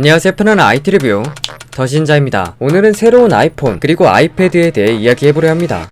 안녕하세요 편안한 IT 리뷰. 더신자입니다. 오늘은 새로운 아이폰 그리고 아이패드에 대해 이야기해보려 합니다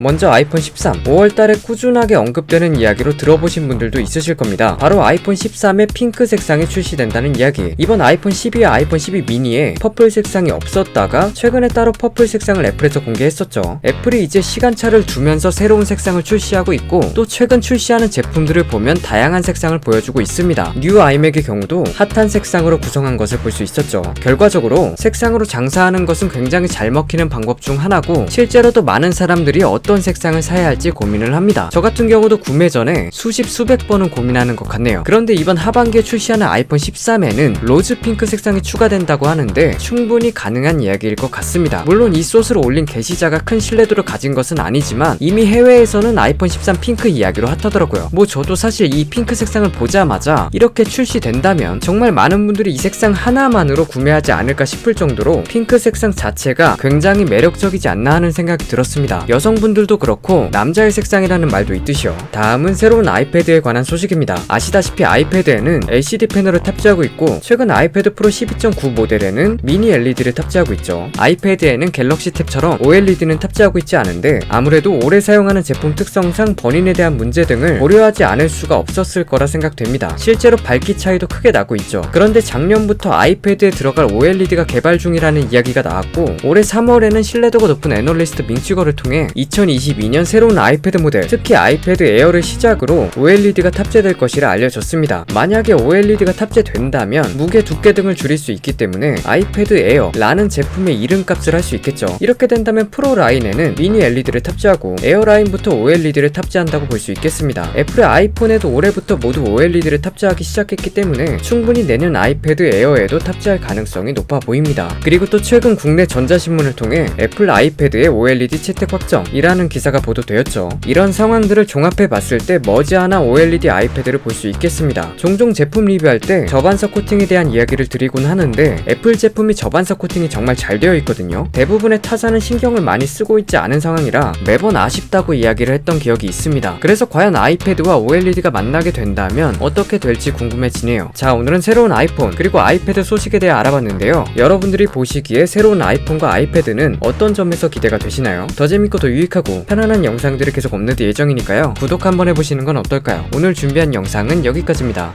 먼저 아이폰 13 5월달에 꾸준하게 언급되는 이야기로 들어보신 분들도 있으실 겁니다. 바로 아이폰 13의 핑크 색상이 출시된다는 이야기. 이번 아이폰 12와 아이폰 12 미니에 퍼플 색상이 없었다가 최근에 따로 퍼플 색상을 애플에서 공개했었죠. 애플이 이제 시간차를 두면서 새로운 색상을 출시하고 있고 또 최근 출시하는 제품들을 보면 다양한 색상을 보여주고 있습니다. 뉴 아이맥의 경우도 핫한 색상으로 구성한 것을 볼 수 있었죠. 결과적으로 색상으로 장사하는 것은 굉장히 잘 먹히는 방법 중 하나고 실제로도 많은 사람들이 어떤 색상을 사야 할지 고민을 합니다. 저 같은 경우도 구매 전에 수십 수백 번은 고민하는 것 같네요. 그런데 이번 하반기에 출시하는 아이폰 13에는 로즈 핑크 색상이 추가된다고 하는데 충분히 가능한 이야기일 것 같습니다. 물론 이 솥을 올린 게시자가 큰 신뢰도를 가진 것은 아니지만 이미 해외에서는 아이폰 13 핑크 이야기로 핫하더라고요. 뭐 저도 사실 이 핑크 색상을 보자마자 이렇게 출시된다면 정말 많은 분들이 이 색상 하나만으로 구매하지 않을까 싶을 정도로 핑크 색상 자체가 굉장히 매력적이지 않나 하는 생각이 들었습니다. 여성분 들도 그렇고 남자의 색상이라는 말도 있듯이요. 다음은 새로운 아이패드에 관한 소식입니다. 아시다시피 아이패드에는 LCD 패널을 탑재하고 있고 최근 아이패드 프로 12.9 모델에는 미니 LED를 탑재하고 있죠. 아이패드에는 갤럭시 탭처럼 OLED는 탑재하고 있지 않은데 아무래도 오래 사용하는 제품 특성상 번인에 대한 문제 등을 고려하지 않을 수가 없었을 거라 생각됩니다. 실제로 밝기 차이도 크게 나고 있죠. 그런데 작년부터 아이패드에 들어갈 OLED가 개발 중이라는 이야기가 나왔고 올해 3월에는 신뢰도가 높은 애널리스트 밍치거를 통해 2022년 새로운 아이패드 모델 특히 아이패드 에어를 시작으로 OLED가 탑재될 것이라 알려졌습니다. 만약에 OLED가 탑재된다면 무게 두께 등을 줄일 수 있기 때문에 아이패드 에어라는 제품의 이름값을 할 수 있겠죠. 이렇게 된다면 프로 라인에는 미니 LED를 탑재하고 에어 라인부터 OLED를 탑재한다고 볼 수 있겠습니다. 애플의 아이폰에도 올해부터 모두 OLED를 탑재하기 시작했기 때문에 충분히 내년 아이패드 에어에도 탑재할 가능성이 높아 보입니다. 그리고 또 최근 국내 전자신문을 통해 애플 아이패드의 OLED 채택 확정이 라는 기사가 보도되었죠. 이런 상황들을 종합해 봤을 때 머지않아 OLED 아이패드를 볼 수 있겠습니다. 종종 제품 리뷰할 때 저반석 코팅에 대한 이야기를 드리곤 하는데 애플 제품이 저반석 코팅이 정말 잘 되어 있거든요. 대부분의 타사는 신경을 많이 쓰고 있지 않은 상황이라 매번 아쉽다고 이야기를 했던 기억이 있습니다. 그래서 과연 아이패드와 OLED가 만나게 된다면 어떻게 될지 궁금해지네요. 자 오늘은 새로운 아이폰 그리고 아이패드 소식에 대해 알아봤는데요. 여러분들이 보시기에 새로운 아이폰과 아이패드는 어떤 점에서 기대가 되시나요? 더 재밌고 더 유익 하고 편안한 영상들을 계속 업로드 예정이니까요 구독 한번 해보시는 건 어떨까요? 오늘 준비한 영상은 여기까지입니다